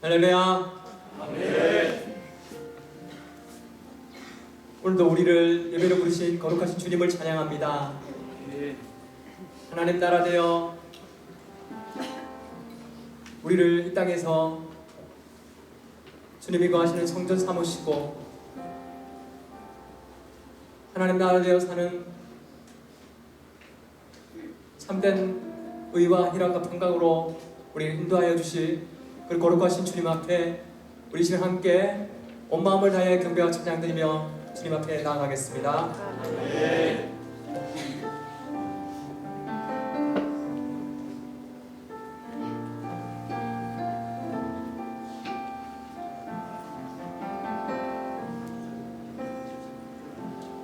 할렐루야. 오늘도 우리를 예배로 부르신 거룩하신 주님을 찬양합니다. 하나님 따라 되어 우리를 이 땅에서 주님이 거하시는 성전 삼으시고 하나님 나라 되어 사는 참된 의와 희락과 평강으로 우리를 인도하여 주실 그 거룩하신 주님 앞에 우리 시간 함께 온 마음을 다해 경배와 찬양드리며 주님 앞에 나아가겠습니다.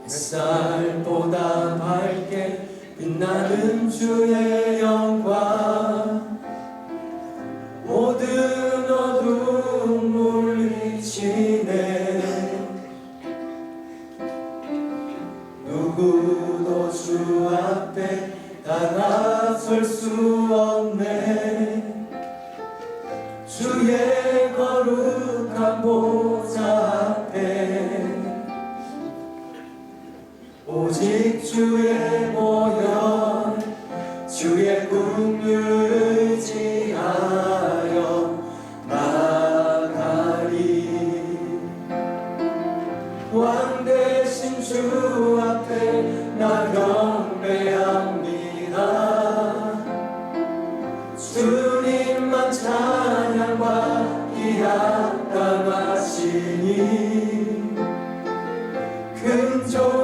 햇살보다 밝게 빛나는 주의 영광 찬양과 기합당하시니 큰존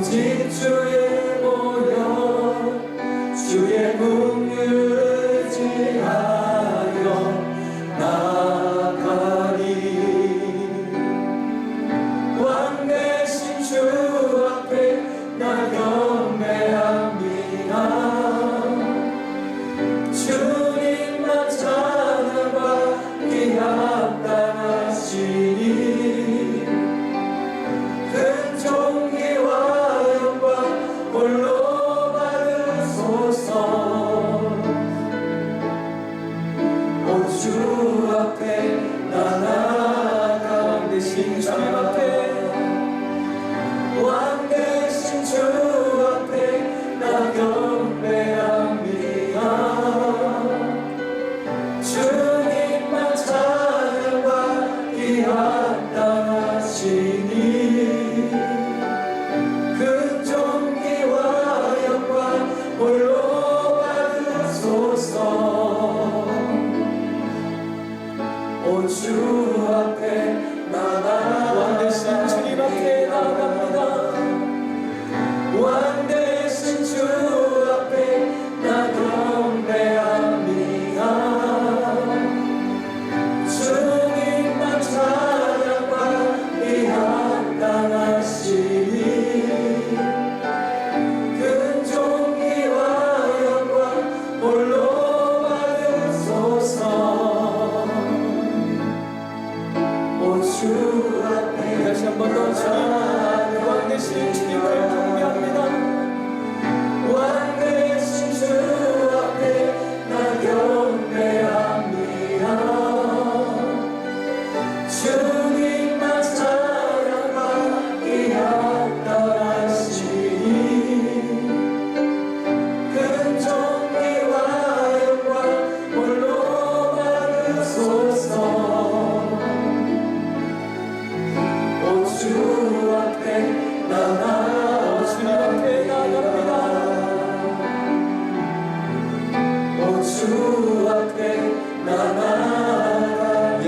오직 주의 모여 주의 국률 의지하여 나 앞에 나 나아감 대신 주님 오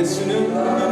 Yesu'nun